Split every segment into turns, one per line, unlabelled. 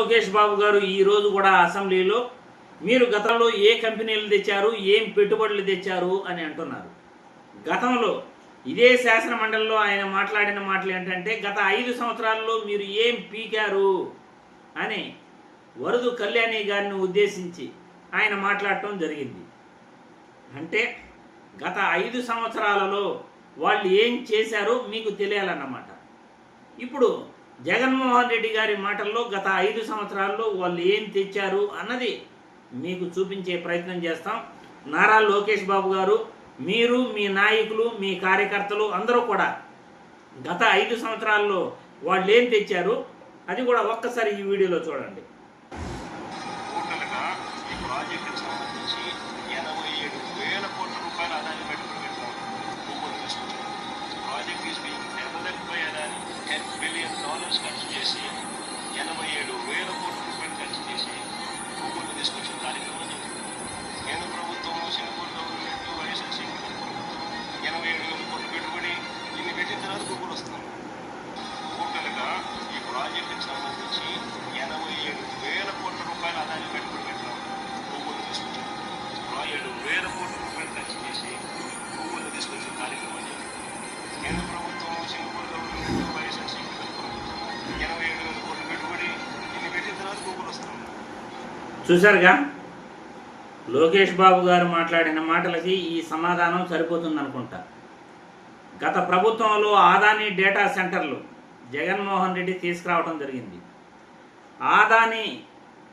లోకేష్ బాబు గారు ఈరోజు కూడా అసెంబ్లీలో మీరు గతంలో ఏ కంపెనీలు తెచ్చారు ఏం పెట్టుబడులు తెచ్చారు అని అంటున్నారు. గతంలో ఇదే శాసన మండలిలో ఆయన మాట్లాడిన మాటలు ఏంటంటే గత ఐదు సంవత్సరాల్లో మీరు ఏం పీకారు అని వరదు కళ్యాణి గారిని ఉద్దేశించి ఆయన మాట్లాడటం జరిగింది. అంటే గత ఐదు సంవత్సరాలలో వాళ్ళు ఏం చేశారో మీకు తెలియాలన్నమాట. ఇప్పుడు జగన్మోహన్ రెడ్డి గారి మాటల్లో గత ఐదు సంవత్సరాల్లో వాళ్ళు ఏం తెచ్చారు అన్నది మీకు చూపించే ప్రయత్నం చేస్తాం. నారా లోకేష్ బాబు గారు మీరు మీ నాయకులు మీ కార్యకర్తలు అందరూ కూడా గత ఐదు సంవత్సరాల్లో వాళ్ళు ఏం తెచ్చారు? అది కూడా ఒక్కసారి ఈ వీడియోలో చూడండి.
ఎనభై ఏడు వేల కోట్ల ఆదాయం పెట్టుకుని పెట్టాం project was going to do, so
చూశారుగా? లోకేష్ బాబు గారు మాట్లాడిన మాటలకి ఈ సమాధానం సరిపోతుంది అనుకుంటా గత ప్రభుత్వంలో ఆదాని డేటా సెంటర్లు జగన్మోహన్ రెడ్డి తీసుకురావడం జరిగింది. ఆదాని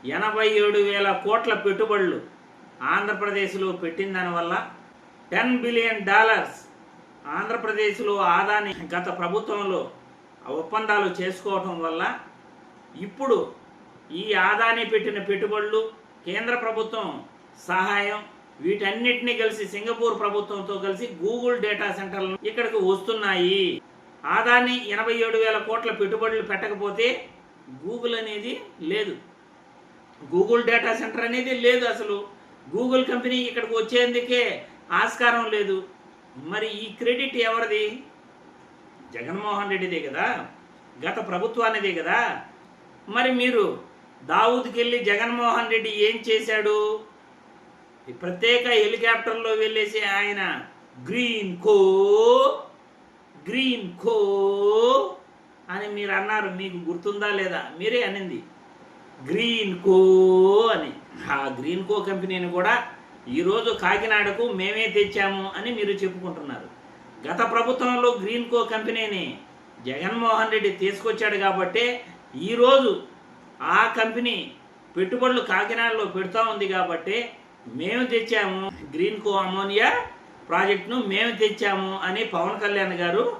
ఎనభై ఏడు వేల కోట్ల పెట్టుబడులు ఆంధ్రప్రదేశ్లో పెట్టిన దానివల్ల టెన్ బిలియన్ డాలర్స్ ఆంధ్రప్రదేశ్లో ఆదాని గత ప్రభుత్వంలో ఒప్పందాలు చేసుకోవటం వల్ల ఇప్పుడు ఈ ఆదాని పెట్టిన పెట్టుబడులు కేంద్ర ప్రభుత్వం సహాయం వీటన్నిటిని కలిసి సింగపూర్ ప్రభుత్వంతో కలిసి గూగుల్ డేటా సెంటర్లు ఇక్కడికి వస్తున్నాయి. ఆదాని ఎనభై ఏడు వేల కోట్ల పెట్టుబడులు పెట్టకపోతే గూగుల్ అనేది లేదు. గూగుల్ డేటా సెంటర్ అనేది లేదు అసలు. గూగుల్ కంపెనీ ఇక్కడికి వచ్చేందుకే ఆస్కారం లేదు. మరి ఈ క్రెడిట్ ఎవరిది? జగన్మోహన్ రెడ్డిదే కదా? గత ప్రభుత్వానిదే కదా? మరి మీరు దావూద్కెళ్ళి జగన్మోహన్ రెడ్డి ఏం చేశాడు? ఈ ప్రత్యేక హెలికాప్టర్లో వెళ్ళేసి ఆయన గ్రీన్ కో గ్రీన్ కో అని మీరు అన్నారు. మీకు గుర్తుందా లేదా? మీరే అనింది. గ్రీన్ కో అని. ఆ గ్రీన్ కో కంపెనీని కూడా ఈరోజు కాకినాడకు మేమే తెచ్చాము అని మీరు చెప్పుకుంటున్నారు. గత ప్రభుత్వంలో గ్రీన్ కో కంపెనీని జగన్మోహన్ రెడ్డి తీసుకొచ్చాడు కాబట్టి ఈరోజు ఆ కంపెనీ పెట్టుబడులు కాకినాడలో పెడుతూ ఉంది కాబట్టి మేము తెచ్చాము. గ్రీన్ కో అమోనియా ప్రాజెక్టును మేము తెచ్చాము అని పవన్ కళ్యాణ్ గారు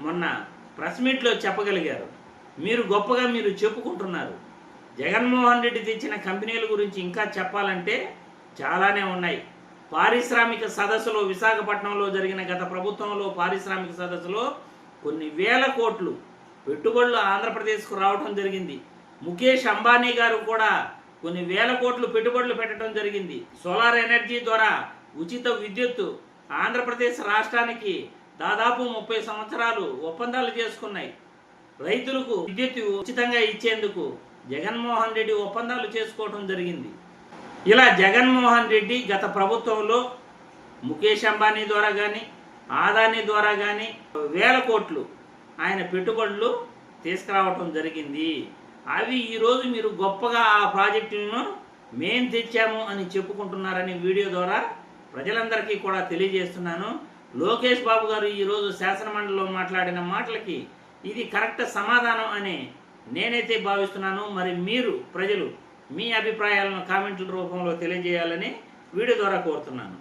మొన్న ప్రెస్ మీట్లో చెప్పగలిగారు. మీరు గొప్పగా మీరు చెప్పుకుంటున్నారు. జగన్మోహన్ రెడ్డి తెచ్చిన కంపెనీల గురించి ఇంకా చెప్పాలంటే చాలానే ఉన్నాయి. పారిశ్రామిక సదస్సులో విశాఖపట్నంలో జరిగిన గత ప్రభుత్వంలో పారిశ్రామిక సదస్సులో కొన్ని వేల కోట్లు పెట్టుబడులు ఆంధ్రప్రదేశ్కు రావడం జరిగింది. ముఖేష్ అంబానీ గారు కూడా కొన్ని వేల కోట్లు పెట్టుబడులు పెట్టడం జరిగింది. సోలార్ ఎనర్జీ ద్వారా ఉచిత విద్యుత్తు ఆంధ్రప్రదేశ్ రాష్ట్రానికి దాదాపు ముప్పై సంవత్సరాలు ఒప్పందాలు చేసుకున్నాయి. రైతులకు విద్యుత్ ఉచితంగా ఇచ్చేందుకు జగన్మోహన్ రెడ్డి ఒప్పందాలు చేసుకోవడం జరిగింది. ఇలా జగన్మోహన్ రెడ్డి గత ప్రభుత్వంలో ముఖేష్ అంబానీ ద్వారా కానీ ఆదానీ ద్వారా కానీ వేల కోట్లు ఆయన పెట్టుబడులు తీసుకురావటం జరిగింది. అవి ఈరోజు మీరు గొప్పగా ఆ ప్రాజెక్టులను మేం తెచ్చాము అని చెప్పుకుంటున్నారని వీడియో ద్వారా ప్రజలందరికీ కూడా తెలియజేస్తున్నాను. లోకేష్ బాబు గారు ఈరోజు శాసనమండలిలో మాట్లాడిన మాటలకి ఇది కరెక్ట్ సమాధానం అని నేనైతే భావిస్తున్నాను. మరి మీరు ప్రజలు మీ అభిప్రాయాలను కామెంట్ల రూపంలో తెలియజేయాలని వీడియో ద్వారా కోరుతున్నాను.